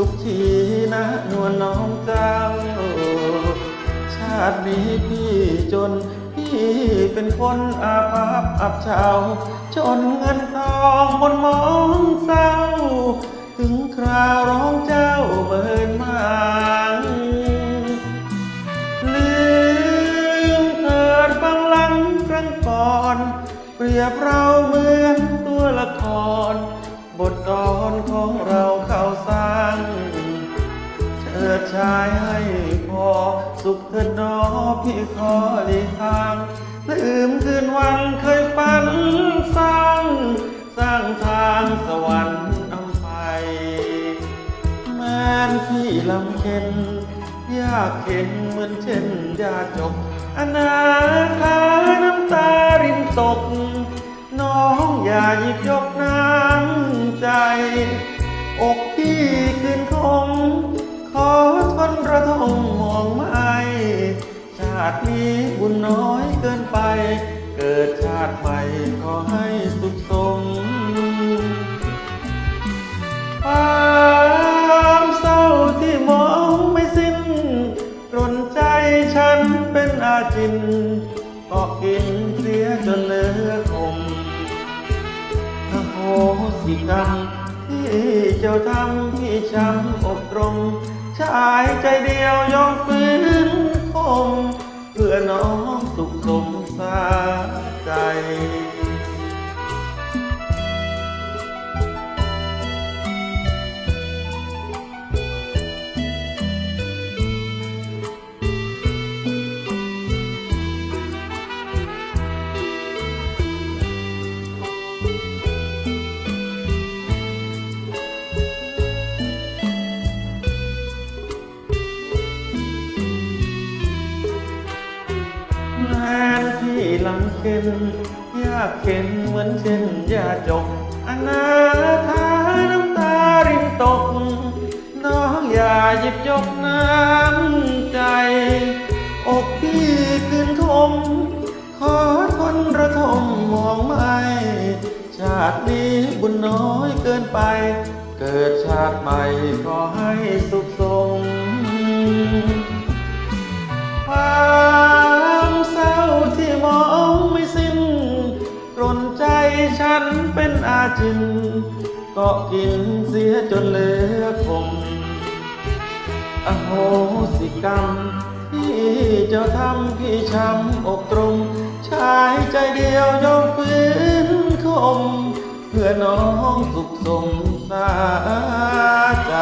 สุขชีนะนวลน้องเจ้า ชาตินี้พี่จน พี่เป็นคนอาภัพอับเฉาจนเงินทองบนมองเศร้า ถึงคราวร้องเจ้าเบินมางลืมเถิดฟังหลังครั้งก่อน เปรียบเราเหมือนตัวละคร บทกรของเรา เชิดชายให้พอ สุขเถิดนอพี่ขอหลีทางลืมคืนวันเคยฝันสร้าง สร้างทางสวรรค์อำไปแม้นพี่ลำเค็นยากเข็นเหมือนเช่นยาจกอนาคาน้ำตารินตก อทนระทมมองไม่ชาตินี้บุญน้อยเกินไป เกิดชาติใหม่ขอให้สุขสมความเศร้าที่มองไม่สิ้นกลนใจฉันเป็นอาจินก็กินเสียจนเลือคมอโหสิกรรมที่เจ้าทำพี่ช้ำอกตรง ชายใจเดียวยอมฝืนคม เพื่อน้องสุขสมสาใจ ลำเค็นยากเข็นเหมือนเช่นยาจกอนาถาน้ำตารินตก น้องอย่าหยิบยกน้ำใจ อกพี่คืนทม ขอทนระทมมองไม่ชาตินี้บุญน้อยเกินไป เกิดชาติใหม่ขอให้สุขสม ฉันเป็นอาจินก็กินเสียจนเหลือคมอโหสิกรรม ที่เจ้าทำพี่ช้ำอกตรง ชายใจเดียวยอมฝืนคม เพื่อน้องสุขสมสาใจ